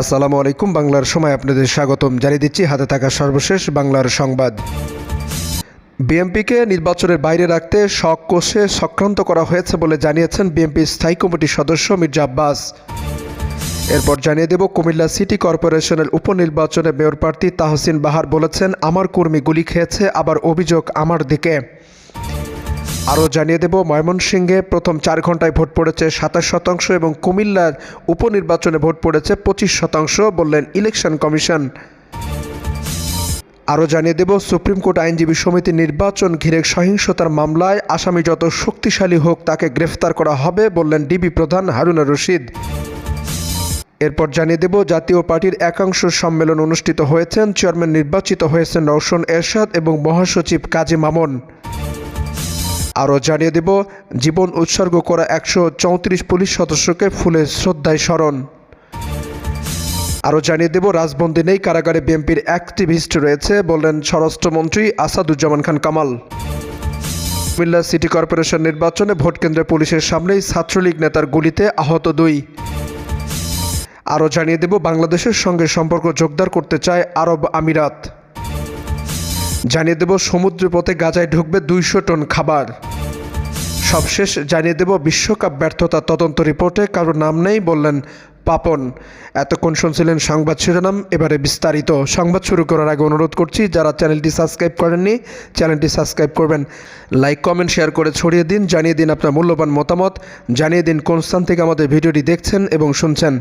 আসসালামু আলাইকুম, বাংলার সময় আপনাদের স্বাগতম। জানিয়ে দিচ্ছি, হাতে থাকা সর্বশেষ বাংলার সংবাদ। বিএনপিকে নির্বাচনের বাইরে রাখতে শখ কোষে সক্রান্ত করা হয়েছে বলে জানিয়েছেন বিএনপির স্থায়ী কমিটির সদস্য মির্জা আব্বাস। এরপর জানিয়ে দেব, কুমিল্লা সিটি কর্পোরেশনের উপনির্বাচনে মেয়র প্রার্থী তাহসিন বাহার বলেছেন, আমার কর্মী গুলি খেয়েছে, আবার অভিযোগ আমার দিকে। আরও জানিয়ে দেব, ময়মনসিংহে প্রথম চার ঘন্টায় ভোট পড়েছে সাতাশ শতাংশ এবং কুমিল্লার উপনির্বাচনে ভোট পড়েছে পঁচিশ শতাংশ, বললেন ইলেকশন কমিশন। আরও জানিয়ে দেব, সুপ্রিম কোর্ট আইনজীবী সমিতি নির্বাচন ঘিরে সহিংসতার মামলায় আসামি যত শক্তিশালী হোক তাকে গ্রেফতার করা হবে, বললেন ডিবি প্রধান হারুনা রশিদ। এরপর জানিয়ে দেব, জাতীয় পার্টির একাংশ সম্মেলন অনুষ্ঠিত হয়েছেন, চেয়ারম্যান নির্বাচিত হয়েছেন রওশন এরশাদ এবং মহাসচিব কাজী মামুন। আরও জানিয়ে দেব, জীবন উৎসর্গ করা একশো চৌত্রিশ পুলিশ সদস্যকে ফুলে শ্রদ্ধায় স্মরণ। আরও জানিয়ে দেব, রাজবন্দি নেই, কারাগারে বিএনপির অ্যাক্টিভিস্ট রয়েছে বললেন স্বরাষ্ট্রমন্ত্রী আসাদুজ্জামান খান কামাল। কুমিল্লা সিটি কর্পোরেশন নির্বাচনে ভোট কেন্দ্রে পুলিশের সামনেই ছাত্রলীগ নেতার গুলিতে আহত দুই। আরও জানিয়ে দেব, বাংলাদেশের সঙ্গে সম্পর্ক জোরদার করতে চায় আরব আমিরাত। জানিয়ে দেব, সমুদ্রপথে গাজায় ঢুকবে দুইশো টন খাবার। সবশেষ জানিয়ে দেব, বিশ্বকাপ ব্যর্থতা তদন্ত রিপোর্টে কারও নাম নেই বললেন পাপন। এতক্ষণ শুনছিলেন সংবাদ শিরোনাম, এবারে বিস্তারিত। সংবাদ শুরু করার আগে অনুরোধ করছি, যারা চ্যানেলটি সাবস্ক্রাইব করেননি, চ্যানেলটি সাবস্ক্রাইব করবেন। লাইক, কমেন্ট, শেয়ার করে ছড়িয়ে দিন, জানিয়ে দিন আপনার মূল্যবান মতামত, জানিয়ে দিন কোন স্থান থেকে আমাদের ভিডিওটি দেখছেন এবং শুনছেন।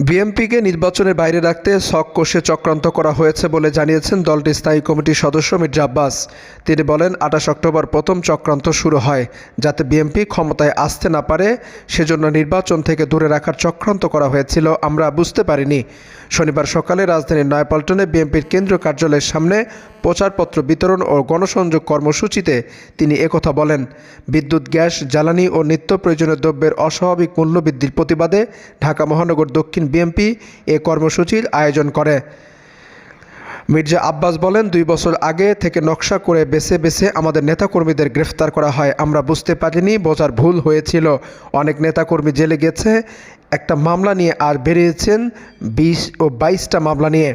বিএনপিকে নির্বাচনের বাইরে রাখতে শখ কোষে চক্রান্ত করা হয়েছে বলে জানিয়েছেন দলটির স্থায়ী কমিটির সদস্য মির্জা আব্বাস। তিনি বলেন, আঠাশ অক্টোবর প্রথম চক্রান্ত শুরু হয় যাতে বিএনপি ক্ষমতায় আসতে না পারে, সেজন্য নির্বাচন থেকে দূরে রাখার চক্রান্ত করা হয়েছিল। আমরা বুঝতে পারিনি শনিবার সকালে রাজধানীর নয়াপল্টনে বিএনপির কেন্দ্রীয় কার্যালয়ের সামনে প্রচারপত্র বিতরণ ও গণসংযোগ কর্মসূচিতে তিনি একথা বলেন, বিদ্যুৎ, গ্যাস, জ্বালানি ও নিত্য প্রয়োজনীয় দ্রব্যের অস্বাভাবিক মূল্যবৃদ্ধির প্রতিবাদে ঢাকা মহানগর দক্ষিণ বিএনপি এ কর্মসূচির আয়োজন করে। মির্জা আব্বাস বলেন, দুই বছর আগে থেকে নকশা করে বেছে বেছে আমাদের নেতাকর্মীদের গ্রেফতার করা হয়। আমরা বুঝতে পারিনি, বোঝার ভুল হয়েছিল। অনেক নেতাকর্মী জেলে গেছে। একটা মামলা নিয়ে আর বেরিয়েছেন বিশ ও বাইশটা মামলা নিয়ে।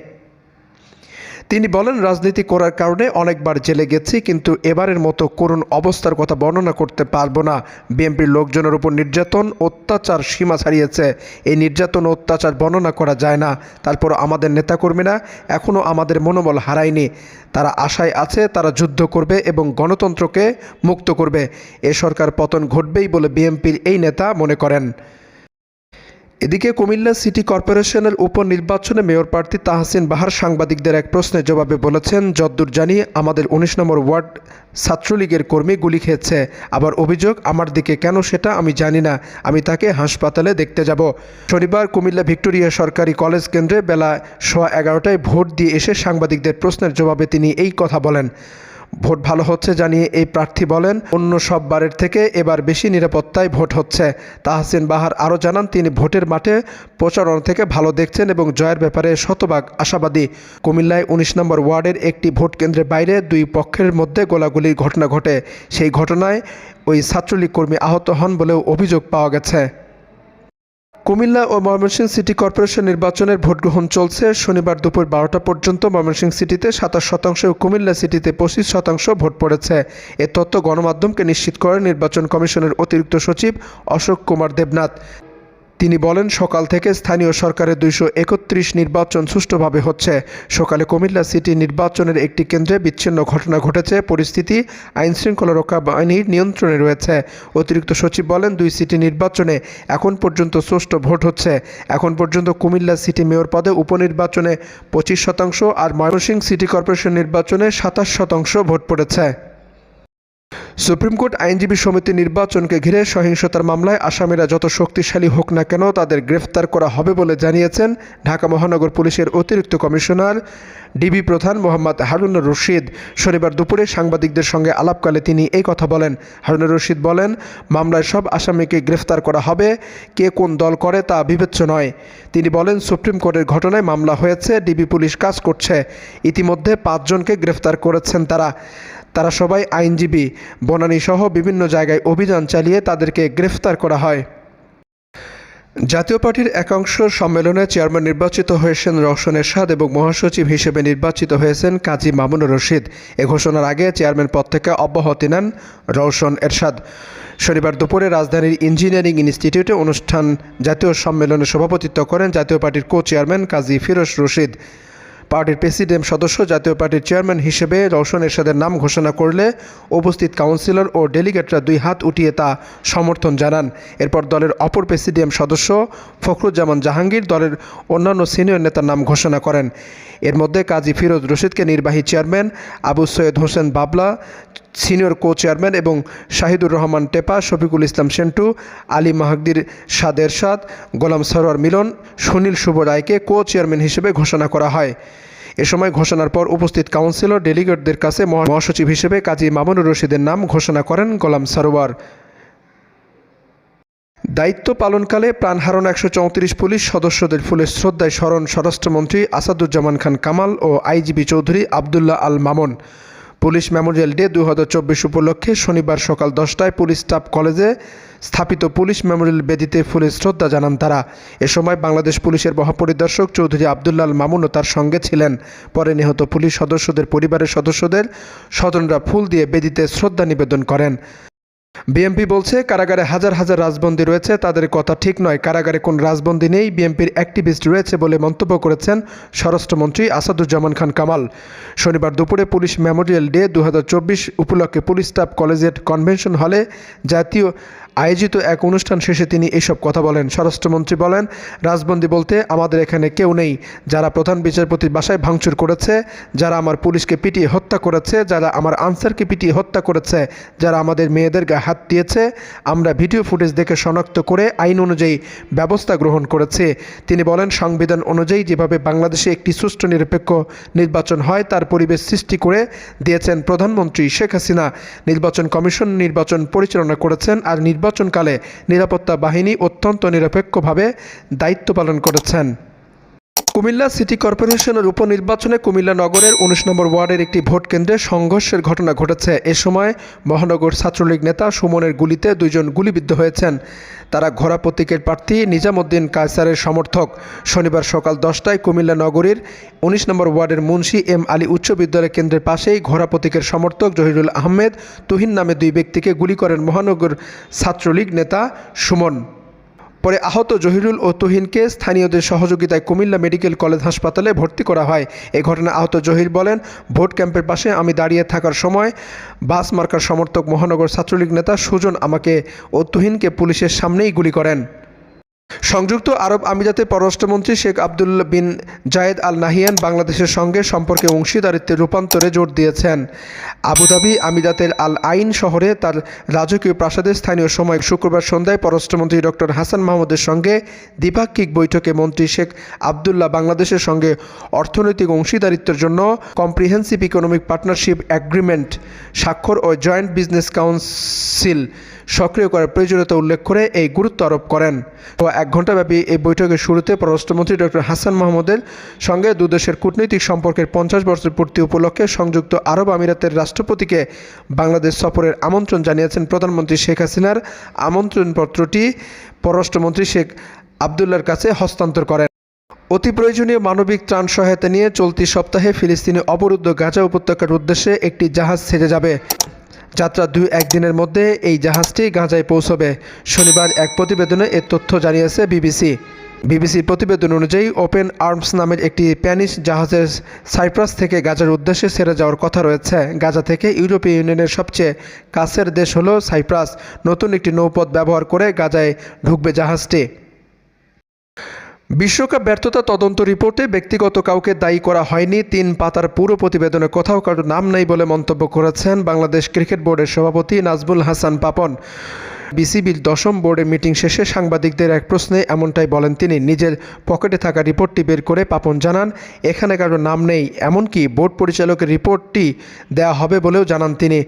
তিনি বলেন, রাজনীতি করার কারণে অনেকবার জেলে গেছি, কিন্তু এবারের মতো করুণ অবস্থার কথা বর্ণনা করতে পারব না। বিএনপির লোকজনের উপর নির্যাতন, অত্যাচার সীমা ছাড়িয়েছে। এই নির্যাতন, অত্যাচার বর্ণনা করা যায় না। তারপর আমাদের নেতাকর্মীরা এখনও আমাদের মনোবল হারায়নি। তারা আশায় আছে, তারা যুদ্ধ করবে এবং গণতন্ত্রকে মুক্ত করবে। এ সরকার পতন ঘটবেই বলে বিএনপির এই নেতা মনে করেন। এদিকে কুমিল্লা সিটি কর্পোরেশনের উপনির্বাচনে মেয়র প্রার্থী তাহসিন বাহার সাংবাদিকদের এক প্রশ্নের জবাবে বলেছেন, যদ্দূর জানি আমাদের উনিশ নম্বর ওয়ার্ড ছাত্রলীগের কর্মী গুলি খেয়েছে। আবার অভিযোগ, আমার দিকে কেন সেটা আমি জানি না। আমি তাকে হাসপাতালে দেখতে যাব। শনিবার কুমিল্লা ভিক্টোরিয়া সরকারি কলেজ কেন্দ্রে বেলা সোয়া এগারোটায় ভোট দিয়ে এসে সাংবাদিকদের প্রশ্নের জবাবে তিনি এই কথা বলেন। ভোট ভালো হচ্ছে জানিয়ে এই প্রার্থী বলেন, অন্য সব বারের থেকে এবার বেশি নিরাপত্তায় ভোট হচ্ছে। তাহসিন বাহার আরও জানান, তিনি ভোটের মাঠে প্রচারণা থেকে ভালো দেখছেন এবং জয়ের ব্যাপারে শতভাগ আশাবাদী। কুমিল্লায় উনিশ নম্বর ওয়ার্ডের একটি ভোট কেন্দ্রের বাইরে দুই পক্ষের মধ্যে গোলাগুলির ঘটনা ঘটে। সেই ঘটনায় ওই ছাত্রলীগ কর্মী আহত হন বলেও অভিযোগ পাওয়া গেছে। কুমিল্লা ও ময়মনসিংহ সিটি কর্পোরেশন নির্বাচনের ভোটগ্রহণ চলছে। শনিবার দুপুর বারোটা পর্যন্ত ময়মনসিংহ সিটিতে সাতাশ শতাংশ ও কুমিল্লা সিটিতে পঁচিশ শতাংশ ভোট পড়েছে। এ তথ্য গণমাধ্যমকে নিশ্চিত করেন নির্বাচন কমিশনের অতিরিক্ত সচিব অশোক কুমার দেবনাথ। তিনি বলেন, সকাল থেকে স্থানীয় সরকারের দুইশো একত্রিশ নির্বাচন সুষ্ঠুভাবে হচ্ছে। সকালে কুমিল্লা সিটি নির্বাচনের একটি কেন্দ্রে বিচ্ছিন্ন ঘটনা ঘটেছে। পরিস্থিতি আইন শৃঙ্খলা রক্ষা বাহিনীর নিয়ন্ত্রণে রয়েছে। অতিরিক্ত সচিব বলেন, দুই সিটি নির্বাচনে এখন পর্যন্ত সুষ্ঠু ভোট হচ্ছে। এখন পর্যন্ত কুমিল্লা সিটি মেয়র পদে উপনির্বাচনে পঁচিশ শতাংশ আর ময়মনসিংহ সিটি কর্পোরেশন নির্বাচনে সাতাশ শতাংশ ভোট পড়েছে। সুপ্রিম কোর্ট আইনজীবী সমিতি নির্বাচনকে ঘিরে সহিংসতার মামলায় আসামিরা যত শক্তিশালী হোক না কেন তাদের গ্রেফতার করা হবে বলে জানিয়েছেন ঢাকা মহানগর পুলিশের অতিরিক্ত কমিশনার ডিবি প্রধান মোহাম্মদ হারুন রশিদ। শনিবার দুপুরে সাংবাদিকদের সঙ্গে আলাপকালে তিনি এই কথা বলেন। হারুন রশিদ বলেন, মামলায় সব আসামিকে গ্রেফতার করা হবে, কে কোন দল করে তা বিবেচ্য নয়। তিনি বলেন, সুপ্রিম কোর্টের ঘটনায় মামলা হয়েছে, ডিবি পুলিশ কাজ করছে। ইতিমধ্যে পাঁচজনকে গ্রেফতার করেছেন তারা। তারা সবাই আইনজীবী বনানীসহ বিভিন্ন জায়গায় অভিযান চালিয়ে তাদেরকে গ্রেফতার করা হয়। জাতীয় পার্টির একাংশ সম্মেলনে চেয়ারম্যান নির্বাচিত হয়েছেন রওশন এরশাদ এবং মহাসচিব হিসেবে নির্বাচিত হয়েছেন কাজী মামুনুর রশিদ। এ ঘোষণার আগে চেয়ারম্যান পদ থেকে অব্যাহতি নেন রওশন এরশাদ। শনিবার দুপুরে রাজধানীর ইঞ্জিনিয়ারিং ইনস্টিটিউটে অনুষ্ঠান জাতীয় সম্মেলনে সভাপতিত্ব করেন জাতীয় পার্টির কো চেয়ারম্যান কাজী ফিরোজ রশিদ। পার্টির প্রেসিডেন্ট সদস্য, জাতীয় পার্টির চেয়ারম্যান হিসেবে রওশন এরশাদের নাম ঘোষণা করলে উপস্থিত কাউন্সিলর ও ডেলিগেটরা দুই হাত উঠিয়ে তা সমর্থন জানান। এরপর দলের অপর প্রেসিডিয়াম সদস্য ফখরুজ্জামান জাহাঙ্গীর দলের অন্যান্য সিনিয়র নেতার নাম ঘোষণা করেন। এর মধ্যে কাজী ফিরোজ রশিদকে নির্বাহী চেয়ারম্যান, আবু সৈয়দ হোসেন বাবলা সিনিয়র কো চেয়ারম্যান এবং শাহিদুর রহমান টেপা, শফিকুল ইসলাম সেন্টু, আলী মাহাগদির সাদ এরশাদ, গোলাম সরোয়ার মিলন, সুনীল শুভ রায়কে কো চেয়ারম্যান হিসেবে ঘোষণা করা হয়। এ সময় ঘোষণার পর উপস্থিত কাউন্সিলর ডেলিগেটদের কাছে মহা- মহাসচিব হিসেবে কাজী মামুনুর রশিদের নাম ঘোষণা করেন গোলাম সরোয়ার। দায়িত্ব পালনকালে প্রাণ হারানো একশো চৌত্রিশ পুলিশ সদস্যদের ফুলের শ্রদ্ধায় স্মরণ স্বরাষ্ট্রমন্ত্রী আসাদুজ্জামান খান কামাল ও IGP Chowdhury Abdullah Al Mamun. Police memorial day দু উপলক্ষে শনিবার সকাল দশটায় পুলিশ স্টাফ কলেজে স্থাপিত পুলিশ মেমোরিয়াল বেদিতে ফুলের শ্রদ্ধা জানান তারা। এ সময় বাংলাদেশ পুলিশের মহাপরিদর্শক চৌধুরী আবদুল্লাহ মামুনও তার সঙ্গে ছিলেন। পরে নিহত পুলিশ সদস্যদের পরিবারের সদস্যদের স্বজনরা ফুল দিয়ে বেদিতে শ্রদ্ধা নিবেদন করেন। বিএমপি বলছে, কারাগারে হাজার হাজার রাজবন্দী রয়েছে, তাদের কথা ঠিক নয়, কারাগারে কোন রাজবন্দী নেই বিএমপির অ্যাক্টিভিস্ট রয়েছে বলে মন্তব্য করেছেন স্বরাষ্ট্রমন্ত্রী আসাদুজ্জামান খান কামাল। শনিবার দুপুরে পুলিশ মেমোরিয়াল ডে দু হাজার চব্বিশ উপলক্ষে পুলিশ স্টাফ কলেজের কনভেনশন হলে জাতীয় আয়োজিত এক অনুষ্ঠান শেষে তিনি এসব কথা বলেন। স্বরাষ্ট্রমন্ত্রী বলেন, রাজবন্দী বলতে আমাদের এখানে কেউ নেই, যারা প্রধান বিচারপতির বাসায় ভাঙচুর করেছে, যারা আমার পুলিশকে পিটিয়ে হত্যা করেছে, যারা আমার আনসারকে পিটিয়ে হত্যা করেছে, যারা আমাদের মেয়েদের গায়ে হাত দিয়েছে। আমরা ভিডিও ফুটেজ দেখে শনাক্ত করে আইন অনুযায়ী ব্যবস্থা গ্রহণ করেছে। তিনি বলেন, সংবিধান অনুযায়ী যেভাবে বাংলাদেশে একটি সুষ্ঠু, নিরপেক্ষ নির্বাচন হয়, তার পরিবেশ সৃষ্টি করে দিয়েছেন প্রধানমন্ত্রী শেখ হাসিনা। নির্বাচন কমিশন নির্বাচন পরিচালনা করেছেন আর নির্বাচনকালে নিরাপত্তা বাহিনী অত্যন্ত নিরপেক্ষভাবে দায়িত্ব পালন করেছেন। কুমিল্লা সিটি কর্পোরেশনের উপনির্বাচনে কুমিল্লা নগরের উনিশ নম্বর ওয়ার্ডের একটি ভোট কেন্দ্রে সংঘর্ষের ঘটনা ঘটেছে। এ সময় মহানগর ছাত্রলীগ নেতা সুমনের গুলিতে দুইজন গুলিবিদ্ধ হয়েছেন। তারা ঘোড়া প্রতীকের প্রার্থী নিজামুদ্দিন কায়সারের সমর্থক। শনিবার সকাল দশটায় কুমিল্লা নগরীর উনিশ নম্বর ওয়ার্ডের মুন্সি এম আলী উচ্চ বিদ্যালয় কেন্দ্রের পাশেই ঘোড়া প্রতীকের সমর্থক জহিরুল আহমেদ তুহিন নামে দুই ব্যক্তিকে গুলি করেন মহানগর ছাত্রলীগ নেতা সুমন। পরে আহত জহিরুল ও তুহিনকে স্থানীয়দের সহযোগিতায় কুমিল্লা মেডিকেল কলেজ হাসপাতালে ভর্তি করা হয়। এ ঘটনায় আহত জহির বলেন, ভোট ক্যাম্পের পাশে আমি দাঁড়িয়ে থাকার সময় বাস মার্কার সমর্থক মহানগর ছাত্রলীগ নেতা সুজন আমাকে ও তুহিনকে পুলিশের সামনেই গুলি করেন। সংযুক্ত আরব আমিরাতের পররাষ্ট্রমন্ত্রী শেখ আবদুল্লা বিন জায়েদ আল নাহিয়ান বাংলাদেশের সঙ্গে সম্পর্কে অংশীদারিত্বে রূপান্তরে জোর দিয়েছেন। আবুধাবি আমিরাতের আল আইন শহরে তার রাজকীয় প্রাসাদে স্থানীয় সময় শুক্রবার সন্ধ্যায় পররাষ্ট্রমন্ত্রী ডক্টর হাসান মাহমুদের সঙ্গে দ্বিপাক্ষিক বৈঠকে মন্ত্রী শেখ আবদুল্লাহ বাংলাদেশের সঙ্গে অর্থনৈতিক অংশীদারিত্বের জন্য কম্প্রিহেন্সিভ ইকোনমিক পার্টনারশিপ অ্যাগ্রিমেন্ট, স্বাক্ষর ও জয়েন্ট বিজনেস কাউন্সিল সক্রিয় করার প্রয়োজনীয়তা উল্লেখ করে এই গুরুত্ব আরোপ করেন। তো এক ঘণ্টাব্যাপী এই বৈঠকের শুরুতে পররাষ্ট্রমন্ত্রী ডক্টর হাসান মাহমুদের সঙ্গে দুদেশের কূটনৈতিক সম্পর্কের পঞ্চাশ বছর পূর্তি উপলক্ষে সংযুক্ত আরব আমিরাতের রাষ্ট্রপতিকে বাংলাদেশ সফরের আমন্ত্রণ জানিয়েছেন প্রধানমন্ত্রী শেখ হাসিনার। আমন্ত্রণপত্রটি পররাষ্ট্রমন্ত্রী শেখ আবদুল্লার কাছে হস্তান্তর করেন। অতি প্রয়োজনীয় মানবিক ত্রাণ সহায়তা নিয়ে চলতি সপ্তাহে ফিলিস্তিনি অবরুদ্ধ গাজা উপত্যকার উদ্দেশ্যে একটি জাহাজ ছেড়ে যাবে। যাত্রা দুই একদিনের মধ্যে এই জাহাজটি গাজায় পৌঁছবে। শনিবার এক প্রতিবেদনে এ তথ্য জানিয়েছে বিবিসি। বিবিসির প্রতিবেদন অনুযায়ী ওপেন আর্মস নামের একটি প্যানিশ জাহাজের সাইপ্রাস থেকে গাজার উদ্দেশ্যে ছেড়ে যাওয়ার কথা রয়েছে। গাজা থেকে ইউরোপীয় ইউনিয়নের সবচেয়ে কাছের দেশ হলো সাইপ্রাস। নতুন একটি নৌপথ ব্যবহার করে গাজায় ঢুকবে জাহাজটি। বিশ্বকাপ ব্যর্থতা তদন্ত রিপোর্টে ব্যক্তিগত কাউকে দায়ী করা হয়নি, তিন পাতার পুরো প্রতিবেদনে কোথাও কারোর নাম নেই বলে মন্তব্য করেছেন বাংলাদেশ ক্রিকেট বোর্ডের সভাপতি নাজবুল হাসান পাপন। বিসিবির দশম বোর্ডের মিটিং শেষে সাংবাদিকদের এক প্রশ্নে এমনটাই বলেন তিনি। নিজের পকেটে থাকা রিপোর্টটি বের করে পাপন জানান, এখানে কারোর নাম নেই। এমনকি বোর্ড পরিচালকের রিপোর্টটি দেওয়া হবে বলেও জানান তিনি।